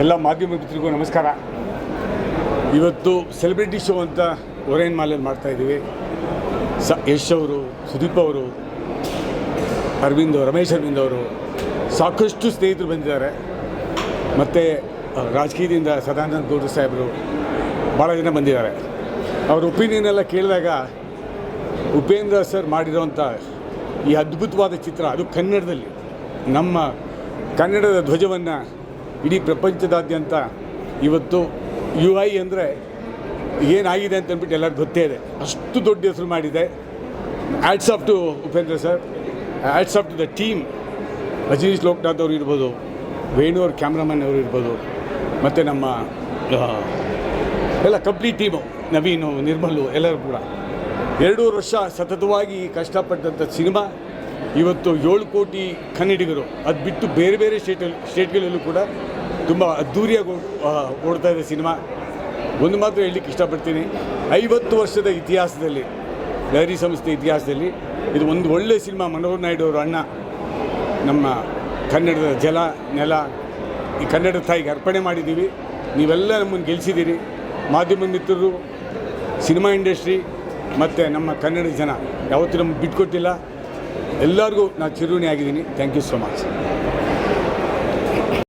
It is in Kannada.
ಎಲ್ಲ ಮಾಧ್ಯಮ ಮಿತ್ರರಿಗೂ ನಮಸ್ಕಾರ. ಇವತ್ತು ಸೆಲೆಬ್ರಿಟಿ ಶೋ ಅಂತ ಒರೇನ್ ಮಾಲೆಯಲ್ಲಿ ಮಾಡ್ತಾ ಇದ್ದೀವಿ. ಸ, ಯಶ್ ಅವರು, ಸುದೀಪ್ ಅವರು, ಅರವಿಂದ್ ರಮೇಶ್ ಅರವಿಂದ್ ಅವರು ಸಾಕಷ್ಟು ಸ್ನೇಹಿತರು ಬಂದಿದ್ದಾರೆ. ಮತ್ತು ರಾಜಕೀಯದಿಂದ ಸದಾನಂದ ಗೌಡ್ರು ಸಾಹೇಬರು ಭಾಳ ಜನ ಬಂದಿದ್ದಾರೆ. ಅವ್ರ ಒಪಿನಿಯನ್ ಎಲ್ಲ ಕೇಳಿದಾಗ ಉಪೇಂದ್ರ ಸರ್ ಮಾಡಿರೋಂಥ ಈ ಅದ್ಭುತವಾದ ಚಿತ್ರ, ಅದು ಕನ್ನಡದಲ್ಲಿ, ನಮ್ಮ ಕನ್ನಡದ ಧ್ವಜವನ್ನು ಇಡೀ ಪ್ರಪಂಚದಾದ್ಯಂತ ಇವತ್ತು ಯು ಐ ಅಂದರೆ ಏನಾಗಿದೆ ಅಂತ ಅಂದ್ಬಿಟ್ಟು ಎಲ್ಲರಿಗೂ ಗೊತ್ತೇ ಇದೆ. ಅಷ್ಟು ದೊಡ್ಡ ಹೆಸರು ಮಾಡಿದೆ. Hats off to Upendra sir hats off to the team Rajanish Loknath ಅವರು ಇರ್ಬೋದು, ವೇಣು ಅವ್ರ ಕ್ಯಾಮ್ರಾಮನ್ ಅವರು ಇರ್ಬೋದು, ಮತ್ತು ನಮ್ಮ ಎಲ್ಲ ಕಂಪ್ಲೀಟ್ ಟೀಮು ನವೀನು, ನಿರ್ಮಲು ಎಲ್ಲರೂ ಕೂಡ. ಎರಡೂವರೆ ವರ್ಷ ಸತತವಾಗಿ ಕಷ್ಟಪಟ್ಟಂಥ ಸಿನಿಮಾ. ಇವತ್ತು ಏಳು ಕೋಟಿ ಕನ್ನಡಿಗರು ಅದು ಬಿಟ್ಟು ಬೇರೆ ಬೇರೆ ಸ್ಟೇಟಲ್ಲಿ ಸ್ಟೇಟ್ಗಳಲ್ಲೂ ಕೂಡ ತುಂಬ ಅದ್ಧೂರಿಯಾಗಿ ಓಡ್- ಓಡ್ತಾ ಇದೆ ಸಿನಿಮಾ. ಒಂದು ಮಾತ್ರ ಹೇಳಲಿಕ್ಕೆ ಇಷ್ಟಪಡ್ತೀನಿ. ಐವತ್ತು ವರ್ಷದ ಇತಿಹಾಸದಲ್ಲಿ ಲಹರಿ ಸಂಸ್ಥೆ ಇತಿಹಾಸದಲ್ಲಿ, ಇದು ಒಂದು ಒಳ್ಳೆಯ ಸಿನಿಮಾ. ಮನೋಹರ್ ನಾಯ್ಡು ಅವರು ಅಣ್ಣ, ನಮ್ಮ ಕನ್ನಡದ ಜಲ, ನೆಲ, ಈ ಕನ್ನಡ ತಾಯಿಗೆ ಅರ್ಪಣೆ ಮಾಡಿದ್ದೀವಿ. ನೀವೆಲ್ಲ ನಮ್ಮನ್ನು ಗೆಲ್ಲಿಸಿದ್ದೀರಿ ಮಾಧ್ಯಮ ಮಿತ್ರರು, ಸಿನಿಮಾ ಇಂಡಸ್ಟ್ರಿ, ಮತ್ತು ನಮ್ಮ ಕನ್ನಡ ಜನ. ಯಾವತ್ತೂ ನಮ್ಗೆ ಬಿಟ್ಕೊಟ್ಟಿಲ್ಲ. ಎಲ್ಲರಿಗೂ ನಾನು ಚಿರುಣಿ ಆಗಿದ್ದೀನಿ ಥ್ಯಾಂಕ್ ಯು ಸೊ ಮಚ್